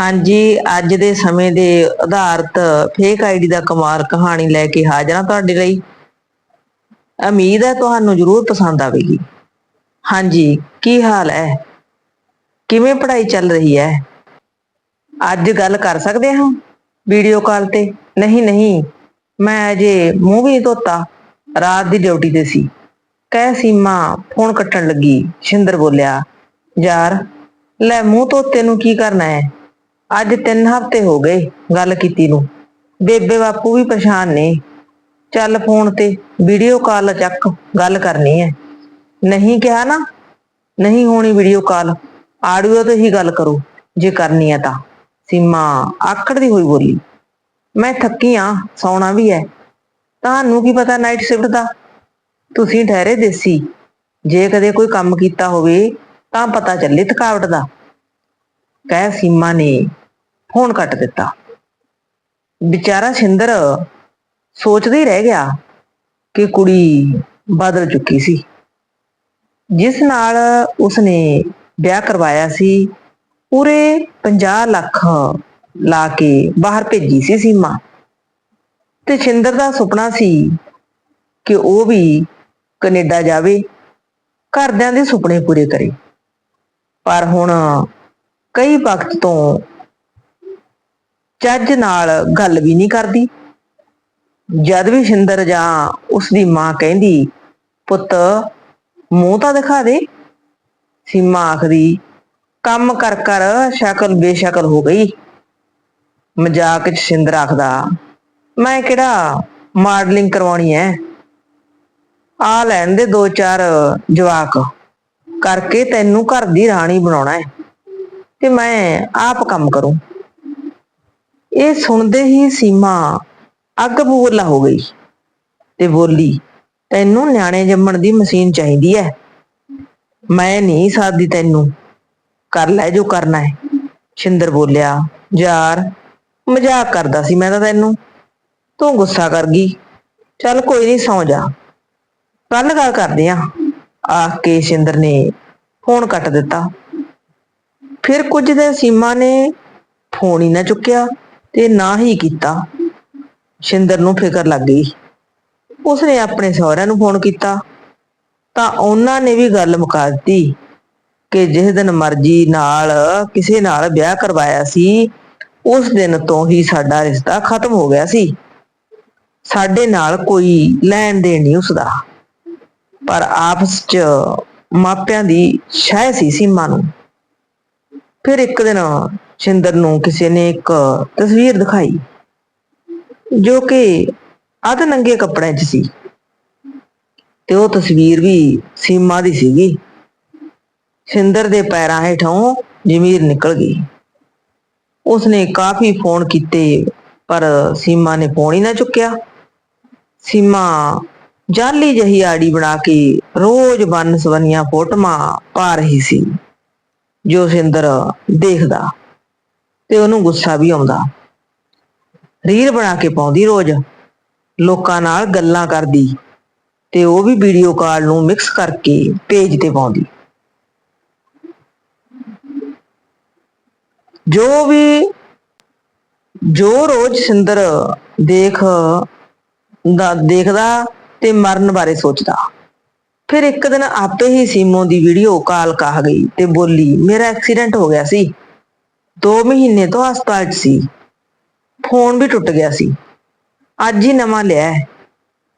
ਹਾਂਜੀ, ਅੱਜ ਦੇ ਸਮੇਂ ਦੇ ਆਧਾਰਿਤ ਫੇਕ ਆਈਡੀ ਦਾ ਕਮਾਲ ਕਹਾਣੀ ਲੈ ਕੇ ਹਾਜ਼ਰ ਹਾਂ ਤੁਹਾਡੇ ਲਈ। ਉਮੀਦ ਹੈ ਤੁਹਾਨੂੰ ਜ਼ਰੂਰ ਪਸੰਦ ਆਵੇਗੀ। ਹਾਂਜੀ, ਕੀ ਹਾਲ ਹੈ? ਕਿਵੇਂ ਪੜ੍ਹਾਈ ਚੱਲ ਰਹੀ ਹੈ? ਅੱਜ ਗੱਲ ਕਰ ਸਕਦੇ ਹਾਂ ਵੀਡੀਓ ਕਾਲ ਤੇ? ਨਹੀਂ ਨਹੀਂ, ਮੈਂ ਅਜੇ ਮੂੰਹ ਵੀ ਨਹੀਂ ਧੋਤਾ। ਰਾਤ ਦੀ ਡਿਊਟੀ ਤੇ ਸੀ। ਕਹਿ ਸੀਮਾ, ਫੋਨ ਕੱਟਣ ਲੱਗੀ। ਸ਼ਿੰਦਰ ਬੋਲਿਆ, ਯਾਰ, ਲੈ ਮੂੰਹ ਧੋਤੇ ਨੂੰ ਕੀ ਕਰਨਾ ਹੈ? ਅੱਜ 3 ਹਫ਼ਤੇ ਹੋ ਗਏ ਗੱਲ ਕੀਤੀ ਨੂੰ। ਬੇਬੇ ਬਾਪੂ ਵੀ ਪਰੇਸ਼ਾਨ ਨੇ। ਚੱਲ ਫੋਨ ਤੇ ਵੀਡੀਓ ਕਾਲ ਚੱਕ, ਗੱਲ ਕਰਨੀ ਹੈ। ਨਹੀਂ ਕਿਹਾ ਨਾ? ਨਹੀਂ ਹੋਣੀ ਵੀਡੀਓ ਕਾਲ ਆਡੀਓ ਤੇ ਹੀ ਗੱਲ ਕਰੋ, ਜੇ ਕਰਨੀ ਹੈ ਤਾਂ। ਸੀਮਾ ਆਕੜਦੀ ਹੋਈ ਬੋਲੀ। ਮੈਂ ਥੱਕੀ ਆ, ਸੌਣਾ ਵੀ ਹੈ। ਤੁਹਾਨੂੰ ਕੀ ਪਤਾ ਨਾਈਟ ਸ਼ਿਫਟ ਦਾ? ਤੁਸੀਂ ਠਹਿਰੇ ਦੇਸੀ। ਜੇ ਕਦੇ ਕੋਈ ਕੰਮ ਕੀਤਾ ਹੋਵੇ, ਤਾਂ ਪਤਾ ਚੱਲੇ ਥਕਾਵਟ ਦਾ। ਕਹਿ ਸੀਮਾ ਨੇ ਫੋਨ ਕੱਟ ਦਿੱਤਾ। ਵਿਚਾਰਾ ਸਿੰਦਰ ਸੋਚਦਾ ਹੀ ਰਹਿ ਗਿਆ ਕਿ ਕੁੜੀ ਬਦਲ ਚੁੱਕੀ ਸੀ। ਜਿਸ ਨਾਲ ਉਸਨੇ ਵਿਆਹ ਕਰਵਾਇਆ ਸੀ, ਪੂਰੇ 50 ਲੱਖ ਲਾ ਕੇ ਬਾਹਰ ਭੇਜੀ ਸੀ ਸੀਮਾ। ਤੇ ਛਿੰਦਰ ਦਾ ਸੁਪਨਾ ਸੀ ਕਿ ਉਹ ਵੀ ਕੈਨੇਡਾ ਜਾਵੇ, ਘਰਦਿਆਂ ਦੇ ਸੁਪਨੇ ਪੂਰੇ ਕਰੇ। ਪਰ ਹੁਣ ਕਈ ਵਕਤ ਤੋਂ ਚੱਜ ਨਾਲ ਗੱਲ ਵੀ ਨਹੀਂ ਕਰਦੀ। ਜਦ ਵੀ ਸ਼ਿੰਦਰ ਜਾਂ ਉਸਦੀ ਮਾਂ ਕਹਿੰਦੀ, ਪੁੱਤ, ਮੂੰਹ ਤਾਂ ਦਿਖਾ ਦੇ। ਸੀਮਾ ਆਖਦੀ, ਕੰਮ ਕਰ ਕਰ, ਸ਼ਕਲ ਬੇਸ਼ਕਲ ਹੋ ਗਈ। ਮਜ਼ਾਕ ਚ ਸ਼ਿੰਦਰ ਆਖਦਾ, ਮੈਂ ਕਿਹੜਾ ਮਾਡਲਿੰਗ ਕਰਵਾਉਣੀ ਐ? ਆ ਲੈਣ ਦੇ ਦੋ ਚਾਰ ਜਵਾਕ, ਕਰਕੇ ਤੈਨੂੰ ਘਰ ਦੀ ਰਾਣੀ ਬਣਾਉਣਾ ਹੈ ਤੇ ਮੈਂ ਆਪ ਕੰਮ ਕਰੂੰ। ਇਹ ਸੁਣਦੇ ਹੀ ਸੀਮਾ ਅੱਗ ਬੂਲਾ ਹੋ ਗਈ ਤੇ ਬੋਲੀ, ਤੈਨੂੰ ਨਿਆਣੇ ਜੰਮਣ ਦੀ ਮਸ਼ੀਨ ਚਾਹੀਦੀ ਹੈ ਮੈਂ ਨਹੀਂ ਸਾਦੀ ਤੈਨੂੰ। ਕਰ ਲੈ ਜੋ ਕਰਨਾ ਹੈ ਸ਼ਿੰਦਰ ਬੋਲਿਆ, ਯਾਰ, ਮਜ਼ਾਕ ਕਰਦਾ ਸੀ ਮੈਂ ਤਾਂ ਤੈਨੂੰ। ਤੂੰ ਗੁੱਸਾ ਕਰ ਗਈ। ਚੱਲ ਕੋਈ ਨਹੀਂ, ਸੌ ਜਾ। ਕੱਲ ਗੱਲ ਕਰਦੇ ਆ। ਆਖ ਕੇ ਸ਼ਿੰਦਰ ਨੇ ਫੋਨ ਕੱਟ ਦਿੱਤਾ। ਫਿਰ ਕੁਝ ਦਿਨ ਸੀਮਾ ਨੇ ਫੋਨ ਹੀ ਨਾ ਚੁੱਕਿਆ। ਤੇ ਨਾ ਹੀ ਕੀਤਾ। ਸ਼ਿੰਦਰ ਨੂੰ ਫਿਕਰ ਲੱਗ ਗਈ। ਉਸਨੇ ਆਪਣੇ ਸਹੁਰਿਆਂ ਨੂੰ ਫੋਨ ਕੀਤਾ। ਤਾਂ ਉਹਨਾਂ ਨੇ ਵੀ ਗੱਲ ਮੁਕਾ ਦਿੱਤੀ ਕਿ ਜਿਸ ਦਿਨ ਮਰਜ਼ੀ ਨਾਲ, ਕਿਸੇ ਨਾਲ ਵਿਆਹ ਕਰਵਾਇਆ ਸੀ, ਉਸ ਦਿਨ ਤੋਂ ਹੀ ਸਾਡਾ ਰਿਸ਼ਤਾ ਖਤਮ ਹੋ ਗਿਆ ਸੀ। ਸਾਡੇ ਨਾਲ ਕੋਈ ਲੈਣ ਦੇਣ ਨਹੀਂ ਉਸਦਾ। ਪਰ ਆਪਸ ਚ ਮਾਪਿਆਂ ਦੀ ਸ਼ਹਿ ਸੀ ਸੀਮਾ ਨੂੰ। ਫਿਰ ਇੱਕ ਦਿਨ ਸ਼ਿੰਦਰ ਨੂੰ ਕਿਸੇ ਨੇ ਇੱਕ ਤਸਵੀਰ ਦਿਖਾਈ, ਜੋ ਕਿ ਅੱਧ ਨੰਗੇ ਕੱਪੜਿਆਂ 'ਚ ਸੀ। ਤੇ ਉਹ ਤਸਵੀਰ ਵੀ ਸੀਮਾ ਦੀ ਸੀਗੀ। ਸ਼ਿੰਦਰ ਦੇ ਪੈਰਾਂ ਹੇਠੋਂ ਜ਼ਮੀਰ ਨਿਕਲ ਗਈ। ਉਸਨੇ ਕਾਫੀ ਫੋਨ ਕੀਤੇ, ਪਰ ਸੀਮਾ ਨੇ ਫੋਨ ਹੀ ਨਾ ਚੁੱਕਿਆ। ਸੀਮਾ ਜਾਲੀ ਜਹੀ ਆੜੀ ਬਣਾ ਕੇ ਰੋਜ਼ ਬੰਨ ਸਵਨੀਆਂ ਫੋਟੋਆਂ ਪਾ ਰਹੀ ਸੀ, ਜੋ ਸਿੰਦਰ ਦੇਖਦਾ। ਤੇ ਉਹਨੂੰ ਗੁੱਸਾ ਵੀ ਆਉਂਦਾ। ਰੀਲ ਬਣਾ ਕੇ ਪਾਉਂਦੀ ਰੋਜ਼। ਲੋਕਾਂ ਨਾਲ ਗੱਲਾਂ ਕਰਦੀ। ਤੇ ਉਹ ਵੀ ਵੀਡੀਓ ਕਾਲ ਨੂੰ ਮਿਕਸ ਕਰਕੇ ਪੇਜ ਤੇ ਪਾਉਂਦੀ। ਜੋ ਵੀ, ਜੋ ਰੋਜ਼ ਸਿੰਦਰ ਦੇਖ, ਦਾ, ਦੇਖਦਾ ਤੇ ਮਰਨ ਬਾਰੇ ਸੋਚਦਾ। ਫਿਰ ਇੱਕ ਦਿਨ ਆਪੇ ਹੀ ਸੀਮੋ ਦੀ ਵੀਡੀਓ ਕਾਲ ਕਾਹ ਗਈ ਤੇ ਬੋਲੀ, ਮੇਰਾ ਐਕਸੀਡੈਂਟ ਹੋ ਗਿਆ ਸੀ। 2 ਮਹੀਨੇ ਤੋਂ ਹਸਪਤਾਲ 'ਚ ਸੀ। ਫੋਨ ਵੀ ਟੁੱਟ ਗਿਆ ਸੀ। ਅੱਜ ਹੀ ਨਵਾਂ ਲਿਆ ਹੈ।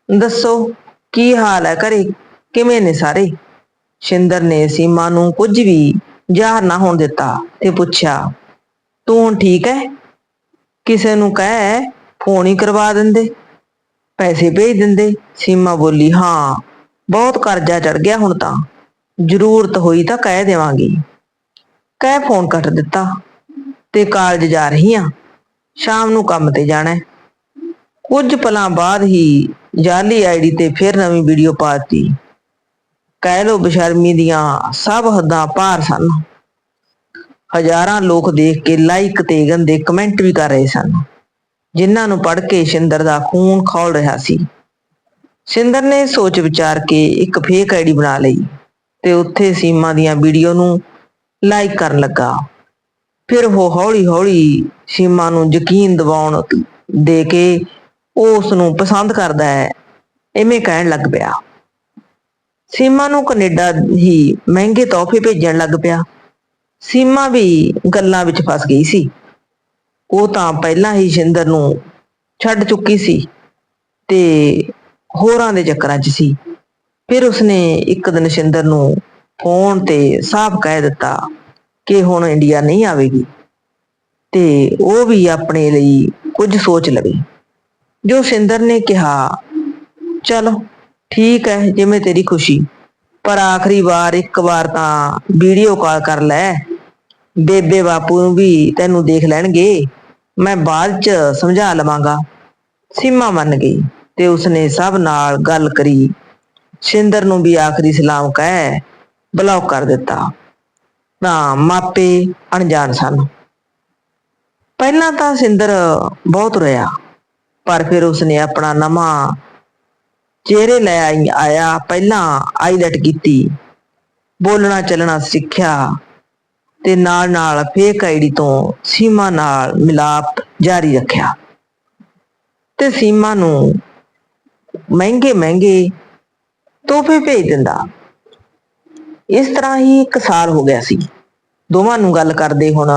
ਦੱਸੋ, ਕੀ ਹਾਲ ਹੈ ਘਰੇ? ਕਿਵੇਂ ਨੇ ਸਾਰੇ? ਸ਼ਿੰਦਰ ਨੇ ਸੀਮਾ ਨੂੰ ਕੁਝ ਵੀ ਜ਼ਾਹਰ ਨਾ ਹੋਣ ਦਿੱਤਾ ਤੇ ਪੁੱਛਿਆ, ਤੂੰ ਹੁਣ ਠੀਕ ਹੈ? ਕਿਸੇ ਨੂੰ ਕਹਿ, ਫੋਨ ਹੀ ਕਰਵਾ ਦਿੰਦੇ। ਪੈਸੇ ਭੇਜ ਦਿੰਦੇ? ਸੀਮਾ ਬੋਲੀ, ਹਾਂ, ਬਹੁਤ ਕਰਜ਼ਾ ਚੜ ਗਿਆ ਹੁਣ ਤਾਂ। ਜ਼ਰੂਰਤ ਹੋਈ ਤਾਂ ਕਹਿ ਦੇਵਾਂਗੀ। ਕਹਿ ਫੋਨ ਕੱਟ ਦਿੱਤਾ। ਤੇ ਕਾਲਜ ਜਾ ਰਹੀ ਹਾਂ ਸ਼ਾਮ ਨੂੰ ਕੰਮ ਤੇ ਜਾਣਾ। ਹੈ। ਕੁਝ ਪਲਾਂ ਬਾਅਦ ਹੀ ਜਾਲੀ ਆਈਡੀ ਤੇ ਫਿਰ ਨਵੀਂ ਵੀਡੀਓ ਪਾਤੀ। ਕਹਿ ਲੋ ਬਸ਼ਰਮੀ ਦੀਆਂ ਸਭ ਹੱਦਾਂ ਪਾਰ ਸਨ। ਹਜ਼ਾਰਾਂ ਲੋਕ ਦੇਖ ਕੇ ਲਾਈਕ ਤੇ ਗੰਦੇ ਕਮੈਂਟ ਵੀ ਕਰ ਰਹੇ ਸਨ। ਜਿਨ੍ਹਾਂ ਨੂੰ ਪੜ੍ਹ ਕੇ ਸ਼ਿੰਦਰ ਦਾ ਖੂਨ ਖੌਲ ਰਿਹਾ ਸੀ। ਸ਼ਿੰਦਰ ਨੇ ਸੋਚ ਵਿਚਾਰ ਕੇ ਇੱਕ ਫੇਕ ਆਈਡੀ ਬਣਾ ਲਈ ਤੇ ਉੱਥੇ ਸੀਮਾ ਦੀਆਂ ਵੀਡੀਓ ਨੂੰ ਲਾਈਕ ਕਰਨ ਲੱਗਾ। ਫਿਰ ਉਹ ਹੌਲੀ-ਹੌਲੀ ਸੀਮਾ ਨੂੰ ਯਕੀਨ ਦਿਵਾਉਣ ਦੇ ਕੇ ਉਹ ਉਸ ਨੂੰ ਪਸੰਦ ਕਰਦਾ ਹੈ। ਐਵੇਂ ਕਹਿਣ ਲੱਗ ਪਿਆ। ਸੀਮਾ ਨੂੰ ਕੈਨੇਡਾ ਹੀ ਮਹਿੰਗੇ ਤੋਹਫੇ ਭੇਜਣ ਲੱਗ ਪਿਆ। ਸੀਮਾ ਵੀ ਗੱਲਾਂ ਵਿੱਚ ਫਸ ਗਈ ਸੀ। ਉਹ ਤਾਂ ਪਹਿਲਾਂ ਹੀ ਸ਼ਿੰਦਰ ਨੂੰ ਛੱਡ ਚੁੱਕੀ ਸੀ ਤੇ ਹੋਰਾਂ ਦੇ ਚੱਕਰਾਂ 'ਚ ਸੀ। ਫਿਰ ਉਸਨੇ ਇੱਕ ਦਿਨ ਸ਼ਿੰਦਰ ਨੂੰ ਫੋਨ ਤੇ ਸਾਫ਼ ਕਹਿ ਦਿੱਤਾ ਕਿ ਹੁਣ ਇੰਡੀਆ ਨਹੀਂ ਆਵੇਗੀ। ਤੇ ਉਹ ਵੀ ਆਪਣੇ ਲਈ ਕੁਝ ਸੋਚ ਲਵੇ। ਜੋ ਸ਼ਿੰਦਰ ਨੇ ਕਿਹਾ, ਚਲੋ, ਠੀਕ ਹੈ, ਜਿਵੇਂ ਤੇਰੀ ਖੁਸ਼ੀ। ਪਰ ਆਖਰੀ ਵਾਰ ਇੱਕ ਵਾਰ ਤਾਂ ਵੀਡੀਓ ਕਾਲ ਕਰ ਲੈ। ਬੇਬੇ ਬਾਪੂ ਨੂੰ ਵੀ ਤੈਨੂੰ ਦੇਖ ਲੈਣਗੇ। ਮੈਂ ਬਾਅਦ ਚ ਸਮਝਾ ਲਵਾਂਗਾ। ਸੀਮਾ ਮੰਨ ਗਈ ਤੇ ਉਸਨੇ ਸਭ ਨਾਲ ਗੱਲ ਕਰੀ। ਸ਼ਿੰਦਰ ਨੂੰ ਵੀ ਆਖਰੀ ਸਲਾਮ ਕਹਿ ਬਲੌਕ ਕਰ ਦਿੱਤਾ। ਤਾਂ ਮਾਪੇ ਅਣਜਾਣ ਸਨ। ਪਹਿਲਾਂ ਤਾਂ ਸਿੰਦਰ ਬਹੁਤ ਰੋਇਆ, ਪਰ ਫਿਰ ਉਸਨੇ ਆਪਣਾ ਨਵਾਂ ਚਿਹਰੇ ਲੈ ਆਇਆ, ਪਹਿਲਾਂ ਆਈਲੈਟ ਕੀਤੀ, ਬੋਲਣਾ ਚੱਲਣਾ ਸਿੱਖਿਆ ਤੇ ਨਾਲ ਨਾਲ ਫੇਕ ਆਈਡੀ ਤੋਂ ਸੀਮਾ ਨਾਲ ਮਿਲਾਪ ਜਾਰੀ ਰੱਖਿਆ। ਤੇ ਸੀਮਾ ਨੂੰ ਮਹਿੰਗੇ ਮਹਿੰਗੇ ਤੋਹਫੇ ਭੇਜ ਦਿੰਦਾ। ਇਸ ਤਰ੍ਹਾਂ ਹੀ ਇੱਕ ਸਾਲ ਹੋ ਗਿਆ ਸੀ। ਦੋਵਾਂ ਨੂੰ ਗੱਲ ਕਰਦੇ ਹੁਣ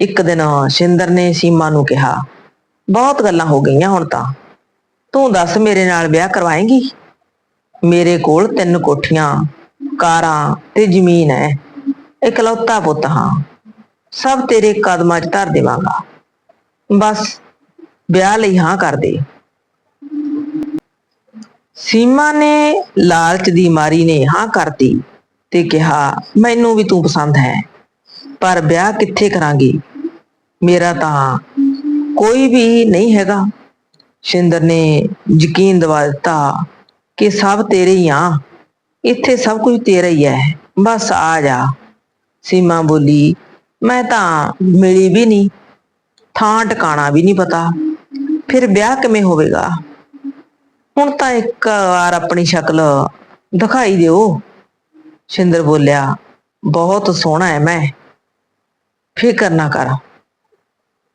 ਇੱਕ ਦਿਨ ਸ਼ਿੰਦਰ ਨੇ ਸੀਮਾ ਨੂੰ ਕਿਹਾ, ਬਹੁਤ ਗੱਲਾਂ ਹੋ ਗਈਆਂ ਹੁਣ ਤਾਂ। ਤੂੰ ਦੱਸ ਮੇਰੇ ਨਾਲ ਵਿਆਹ ਕਰਵਾਏਂਗੀ? ਮੇਰੇ ਕੋਲ ਤਿੰਨ ਕੋਠੀਆਂ, ਕਾਰਾਂ ਤੇ ਜ਼ਮੀਨ ਹੈ। ਇਕਲੌਤਾ ਪੁੱਤ ਹਾਂ। ਸਭ ਤੇਰੇ ਕਦਮਾਂ 'ਚ ਧਰ ਦੇਵਾਂਗਾ। ਬਸ, ਵਿਆਹ ਲਈ ਹਾਂ ਕਰ ਦੇ। ਸੀਮਾ ਨੇ ਲਾਲਚ ਦੀ ਮਾਰੀ ਨੇ ਹਾਂ ਕਰਤੀ। ਤੇ ਕਿਹਾ, ਮੈਨੂੰ ਵੀ ਤੂੰ ਪਸੰਦ ਹੈ, ਪਰ ਵਿਆਹ ਕਿੱਥੇ ਕਰਾਂਗੀ? ਮੇਰਾ ਤਾਂ ਕੋਈ ਵੀ ਨਹੀਂ ਹੈਗਾ। ਸ਼ਿੰਦਰ ਨੇ ਯਕੀਨ ਦਿਵਾ ਦਿੱਤਾ ਕਿ ਸਭ ਤੇਰੇ ਹੀ ਆ। ਇੱਥੇ ਸਭ ਕੁਝ ਤੇਰਾ ਹੀ ਹੈ। ਬਸ ਆ ਜਾ। ਸੀਮਾ ਬੋਲੀ, ਮੈਂ ਤਾਂ ਮਿਲੀ ਵੀ ਨਹੀਂ। ਥਾਂ ਟਿਕਾਣਾ ਵੀ ਨਹੀਂ ਪਤਾ। ਫਿਰ ਵਿਆਹ ਕਿਵੇਂ ਹੋਵੇਗਾ? ਹੁਣ ਤਾਂ ਇੱਕ ਵਾਰ ਆਪਣੀ ਸ਼ਕਲ ਦਿਖਾਈ ਦਿਓ। ਸ਼ਿੰਦਰ ਬੋਲਿਆ, ਬਹੁਤ ਸੋਹਣਾ ਹੈ ਮੈਂ। ਫਿਕਰ ਨਾ ਕਰ।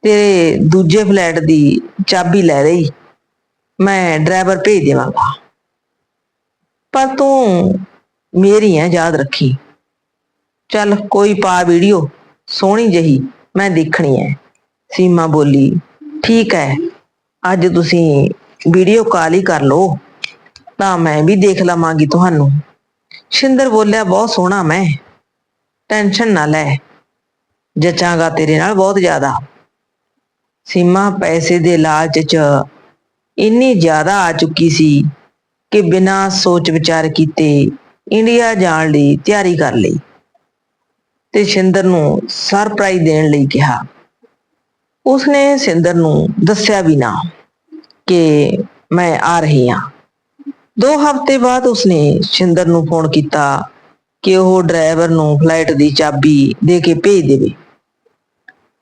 ਤੇਰੇ ਦੂਜੇ ਫਲੈਟ ਦੀ ਚਾਬੀ ਲੈ ਲਈ। ਮੈਂ ਡਰਾਈਵਰ ਭੇਜ ਦੇਵਾਂਗਾ। ਪਰ ਤੂੰ ਮੇਰੀ ਹੈ ਯਾਦ ਰੱਖੀ। ਚੱਲ ਕੋਈ ਪਾ ਵੀਡੀਓ, ਸੋਹਣੀ ਜਹੀ, ਮੈਂ ਦੇਖਣੀ ਹੈ ਸੀਮਾ ਬੋਲੀ, ਠੀਕ ਹੈ ਅੱਜ ਤੁਸੀਂ ਵੀਡੀਓ ਕਾਲ ਹੀ ਕਰ ਲਓ, ਤਾਂ ਮੈਂ ਵੀ ਦੇਖ ਲਵਾਂਗੀ ਤੁਹਾਨੂੰ। ਸ਼ਿੰਦਰ ਬੋਲਿਆ, ਬਹੁਤ ਸੋਹਣਾ ਮੈਂ। ਟੈਨਸ਼ਨ ਨਾ ਲੈ। ਜਚਾਂਗਾ ਤੇਰੇ ਨਾਲ ਬਹੁਤ ਜ਼ਿਆਦਾ। ਸੀਮਾ, ਪੈਸੇ ਦੇ ਲਾਲਚ 'ਚ ਇੰਨੀ ਜ਼ਿਆਦਾ ਆ ਚੁੱਕੀ ਸੀ ਕਿ ਬਿਨਾਂ ਸੋਚ ਵਿਚਾਰ ਕੀਤੇ ਇੰਡੀਆ ਜਾਣ ਲਈ ਤਿਆਰੀ ਕਰ ਲਈ ਤੇ ਸ਼ਿੰਦਰ ਨੂੰ ਸਰਪ੍ਰਾਈਜ਼ ਦੇਣ ਲਈ ਕਿਹਾ। ਉਸਨੇ ਸਿੰਦਰ ਨੂੰ ਦੱਸਿਆ ਵੀ ਨਾ ਕਿ ਮੈਂ ਆ ਰਹੀ ਹਾਂ। ਦੋ ਹਫ਼ਤੇ ਬਾਅਦ ਉਸਨੇ ਸ਼ਿੰਦਰ ਨੂੰ ਫੋਨ ਕੀਤਾ ਕਿ ਉਹ ਡਰਾਈਵਰ ਨੂੰ ਫਲਾਈਟ ਦੀ ਚਾਬੀ ਦੇ ਕੇ ਭੇਜ ਦੇਵੇ।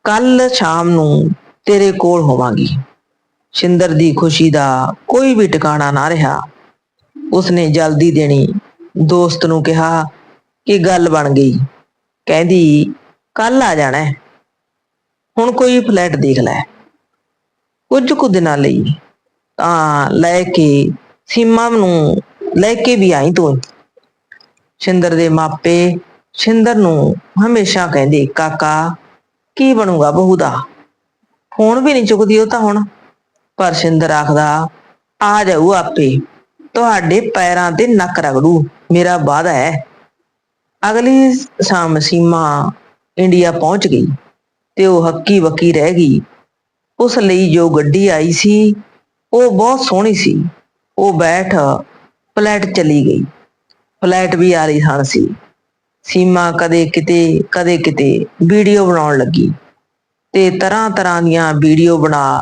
ਕੱਲ ਸ਼ਾਮ ਨੂੰ ਤੇਰੇ ਕੋਲ ਹੋਵਾਂਗੀ। ਸ਼ਿੰਦਰ ਦੀ ਖੁਸ਼ੀ ਦਾ ਕੋਈ ਵੀ ਟਿਕਾਣਾ ਨਾ ਰਿਹਾ। ਉਸਨੇ ਜਲਦੀ ਦੇਣੀ ਦੋਸਤ ਨੂੰ ਕਿਹਾ ਕਿ ਗੱਲ ਬਣ ਗਈ। ਕਹਿੰਦੀ ਕੱਲ ਆ ਜਾਣਾ ਹੁਣ ਕੋਈ ਫਲੈਟ ਦੇਖ ਲੈ। ਕੁਝ ਕੁ ਦਿਨਾਂ ਲਈ ਤਾਂ ਲੈ ਕੇ ਸੀਮਾ ਨੂੰ ਲੈ ਕੇ ਵੀ ਆਈ ਤੂੰ ਸ਼ਿੰਦਰ ਦੇ ਮਾਪੇ ਸ਼ਿੰਦਰ ਨੂੰ ਹਮੇਸ਼ਾ ਕਹਿੰਦੇ, ਕਾਕਾ, ਕੀ ਬਣੂਗਾ ਬਹੂ ਦਾ? ਫੋਨ ਵੀ ਨਹੀਂ ਚੁੱਕਦੀ ਉਹ ਤਾਂ ਹੁਣ। ਪਰ ਸ਼ਿੰਦਰ ਆਖਦਾ, ਆ ਜਾਊ ਆਪੇ। ਤੁਹਾਡੇ ਪੈਰਾਂ ਤੇ ਨੱਕ ਰਗੜੂ। ਮੇਰਾ ਵਾਅਦਾ ਹੈ। ਅਗਲੀ ਸ਼ਾਮ ਸੀਮਾ ਇੰਡੀਆ ਪਹੁੰਚ ਗਈ ਤੇ ਉਹ ਹੱਕੀ ਬੱਕੀ ਰਹਿ ਗਈ। ਉਸ ਲਈ ਜੋ ਗੱਡੀ ਆਈ ਸੀ, ਉਹ ਬਹੁਤ ਸੋਹਣੀ ਸੀ। ਉਹ ਬੈਠ ਫਲੈਟ ਚਲੀ ਗਈ। ਫਲੈਟ ਵੀ ਆ ਰਹੀ ਹਨ ਸੀ। ਸੀਮਾ ਕਦੇ ਕਿਤੇ ਕਦੇ ਕਿਤੇ ਵੀਡੀਓ ਬਣਾਉਣ ਲੱਗੀ ਤੇ ਤਰ੍ਹਾਂ ਤਰ੍ਹਾਂ ਦੀਆਂ ਵੀਡੀਓ ਬਣਾ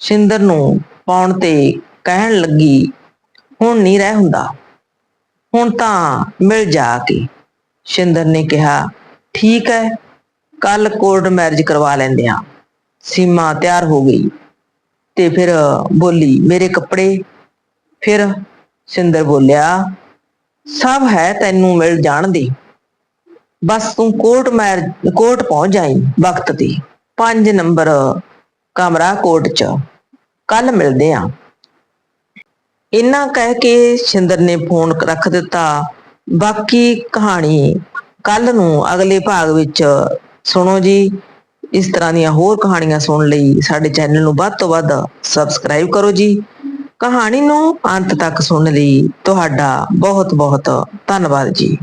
ਸ਼ਿੰਦਰ ਨੂੰ ਪਾਉਣ ਤੇ ਕਹਿਣ ਲੱਗੀ, ਹੁਣ ਨਹੀਂ ਰਹਿ ਹੁੰਦਾ। ਹੁਣ ਤਾਂ ਮਿਲ ਜਾ ਕੇ। ਸ਼ਿੰਦਰ ਨੇ ਕਿਹਾ, ਠੀਕ ਹੈ, ਕੱਲ ਕੋਰਟ ਮੈਰਿਜ ਕਰਵਾ ਲੈਂਦੇ ਆ ਸੀਮਾ ਤਿਆਰ ਹੋ ਗਈ ਤੇ ਫਿਰ ਬੋਲੀ, ਮੇਰੇ ਕੱਪੜੇ ਫਿਰ ਸ਼ਿੰਦਰ ਬੋਲਿਆ, ਸਭ ਹੈ ਤੈਨੂੰ ਮਿਲ ਜਾਣ ਦੀ। ਬਸ ਤੂੰ ਕੋਰਟ ਮੈਰ, ਕੋਰਟ ਪਹੁੰਚ ਜਾਈ ਵਕਤ ਤੇ 5 ਨੰਬਰ ਕਮਰਾ ਕੋਰਟ ਚ। ਕੱਲ ਮਿਲਦੇ ਆ। ਇੰਨਾ ਕਹਿ ਕੇ ਸ਼ਿੰਦਰ ਨੇ ਫੋਨ ਰੱਖ ਦਿੱਤਾ। ਬਾਕੀ ਕਹਾਣੀ ਕੱਲ ਨੂੰ ਅਗਲੇ ਭਾਗ ਵਿੱਚ ਸੁਣੋ ਜੀ। ਇਸ ਤਰ੍ਹਾਂ ਦੀਆਂ ਹੋਰ ਕਹਾਣੀਆਂ ਸੁਣਨ ਲਈ ਸਾਡੇ ਚੈਨਲ ਨੂੰ ਵੱਧ ਤੋਂ ਵੱਧ ਸਬਸਕ੍ਰਾਈਬ ਕਰੋ ਜੀ। ਕਹਾਣੀ ਨੂੰ ਅੰਤ ਤੱਕ ਸੁਣਨ ਲਈ ਤੁਹਾਡਾ ਬਹੁਤ ਬਹੁਤ ਧੰਨਵਾਦ ਜੀ।